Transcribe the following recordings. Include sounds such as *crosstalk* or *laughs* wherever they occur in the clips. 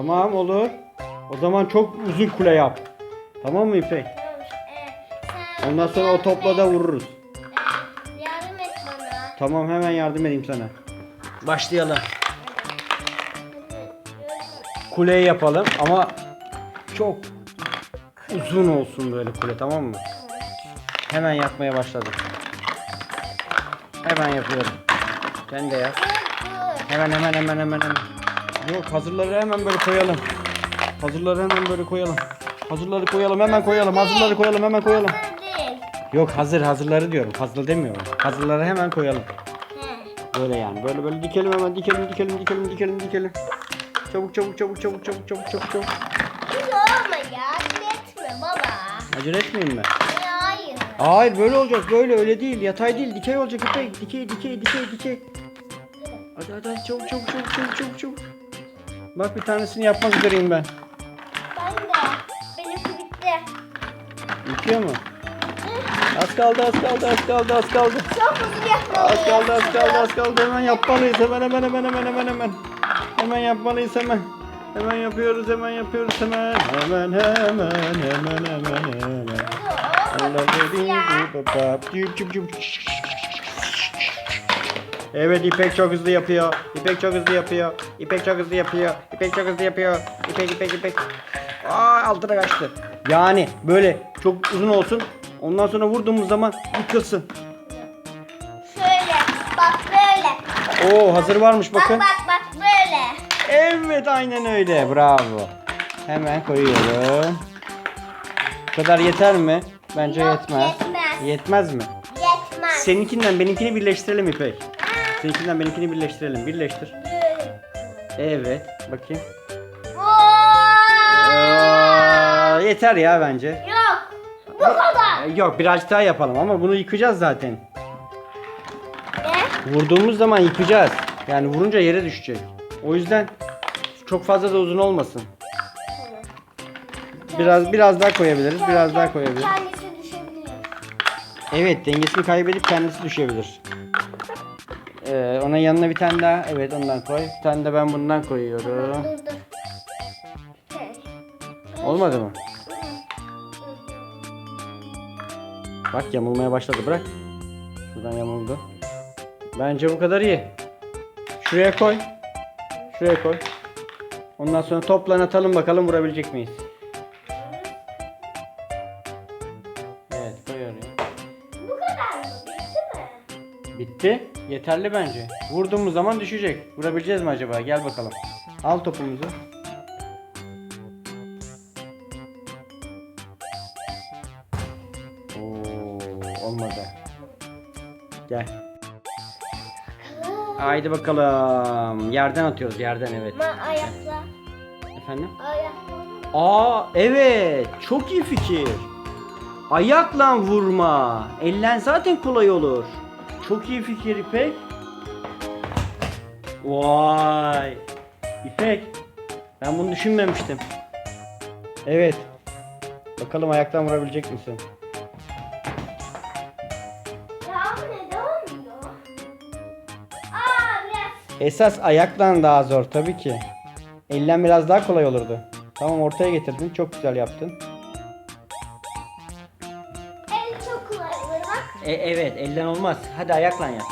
Tamam olur. O zaman çok uzun kule yap. Tamam mı İpek? E, Ondan sonra o topla da vururuz. E, yardım et bana. Tamam hemen yardım edeyim sana. Başlayalım. Kuleyi yapalım ama çok uzun olsun böyle kule tamam mı? Hemen yapmaya başladım. Hemen yapıyorum. Sen de yap. Hemen hemen hemen hemen hemen. Yok hazırları hemen böyle koyalım. Hazırları hemen böyle koyalım. Hazırları koyalım hemen koyalım. Hazırları koyalım hemen koyalım. Yok hazır hazırları diyorum. Hazır demiyorum. Hazırları hemen koyalım. Böyle yani. Böyle böyle dikelim hemen dikelim dikelim dikelim dikelim dikelim. Çabuk çabuk çabuk çabuk çabuk çabuk çabuk çabuk. Olma ya. Etme baba. Acele etmeyin mi? Hayır. Hayır böyle olacak böyle öyle değil. Yatay değil dikey olacak. Dikey dikey dikey dikey. Hadi hadi hadi çabuk çabuk çabuk çabuk çabuk çabuk. Bak bir tanesini yapmak üzereyim ben. Ben de. Benimki bitti. Bitiyor mu? Az kaldı az kaldı az kaldı az kaldı. Çok hızlı yapmalıyız. Az kaldı az kaldı az kaldı hemen yapmalıyız hemen hemen hemen hemen hemen hemen. Hemen yapmalıyız hemen. Hemen yapıyoruz hemen yapıyoruz hemen. Hemen hemen hemen hemen hemen. Allah dediğin gibi bab. Cüp cüp cüp. Evet İpek çok hızlı yapıyor. İpek çok hızlı yapıyor. İpek çok hızlı yapıyor. İpek çok hızlı yapıyor. İpek İpek İpek. Aa altına kaçtı. Yani böyle çok uzun olsun. Ondan sonra vurduğumuz zaman yıkılsın. Şöyle. Bak böyle. Oo hazır varmış Bak bakın. bak bak böyle. Evet aynen öyle. Bravo. Hemen koyuyorum. Bu kadar yeter mi? Bence Yok, yetmez. yetmez. Yetmez mi? Yetmez. Seninkinden benimkini birleştirelim İpek. Seninkinden benimkini birleştirelim. Birleştir. Evet. Bakayım. Aa, yeter ya bence. Yok. Bu kadar. Ee, Yok birazcık daha yapalım ama bunu yıkacağız zaten. Ne? Vurduğumuz zaman yıkacağız. Yani vurunca yere düşecek. O yüzden çok fazla da uzun olmasın. Biraz biraz daha koyabiliriz. Biraz daha koyabiliriz. Kendisi düşebilir. Evet dengesini kaybedip kendisi düşebilir. Ee, ona yanına bir tane daha evet ondan koy. Bir tane de ben bundan koyuyorum. Dur dur. Olmadı mı? Bak yamulmaya başladı bırak. Şuradan yamuldu. Bence bu kadar iyi. Şuraya koy. Şuraya koy. Ondan sonra toplan atalım bakalım vurabilecek miyiz? Evet koy oraya. Bu kadar mı? Bitti mi? Bitti. Yeterli bence. Vurduğumuz zaman düşecek. Vurabileceğiz mi acaba? Gel bakalım. Al topumuzu. Oo, olmadı. Gel. Haydi bakalım. Yerden atıyoruz yerden evet. Ma ayakla. Efendim? Ayakla. Aa evet. Çok iyi fikir. Ayakla vurma. Ellen zaten kolay olur. Çok iyi fikir İpek. Vay. İpek. Ben bunu düşünmemiştim. Evet. Bakalım ayaktan vurabilecek misin? Ya bu neden olmuyor? Aa biraz. Esas ayakla daha zor tabii ki. Ellen biraz daha kolay olurdu. Tamam ortaya getirdin. Çok güzel yaptın. E, evet elden olmaz. Hadi ayakla yap.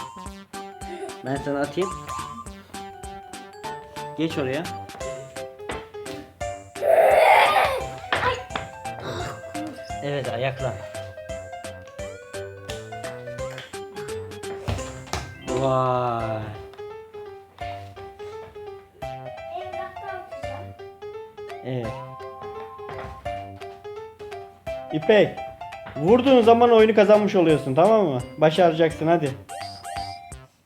Ben sana atayım. Geç oraya. Evet ayakla. Vay. Evet. İpek. Vurduğun zaman oyunu kazanmış oluyorsun tamam mı? Başaracaksın hadi.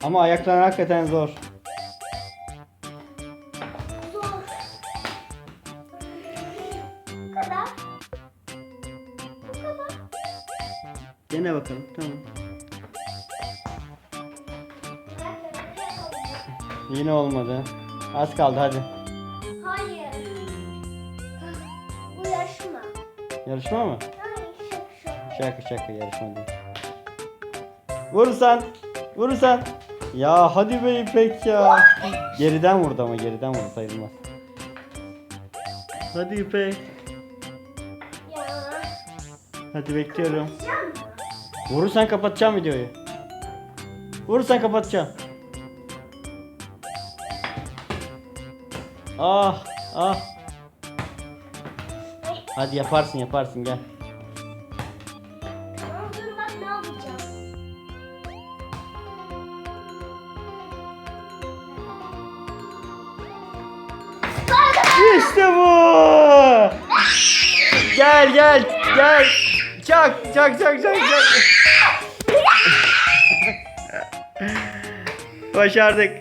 Ama ayaklar hakikaten zor. Zor. Bu kadar. Bu kadar. Dene bakalım tamam. Yine olmadı. Az kaldı hadi. Hayır. Bu yaşma. Yarışma mı? Şaka şaka yarışma değil. Vurursan. Vurursan. Ya hadi be İpek ya. Geriden vurdu ama geriden vurdu sayılmaz. Hadi İpek. Hadi bekliyorum. Vurursan kapatacağım videoyu. Vurursan kapatacağım. Ah ah. Hadi yaparsın yaparsın gel. İşte bu. Gel gel gel. Çak çak çak çak çak. *laughs* Başardık.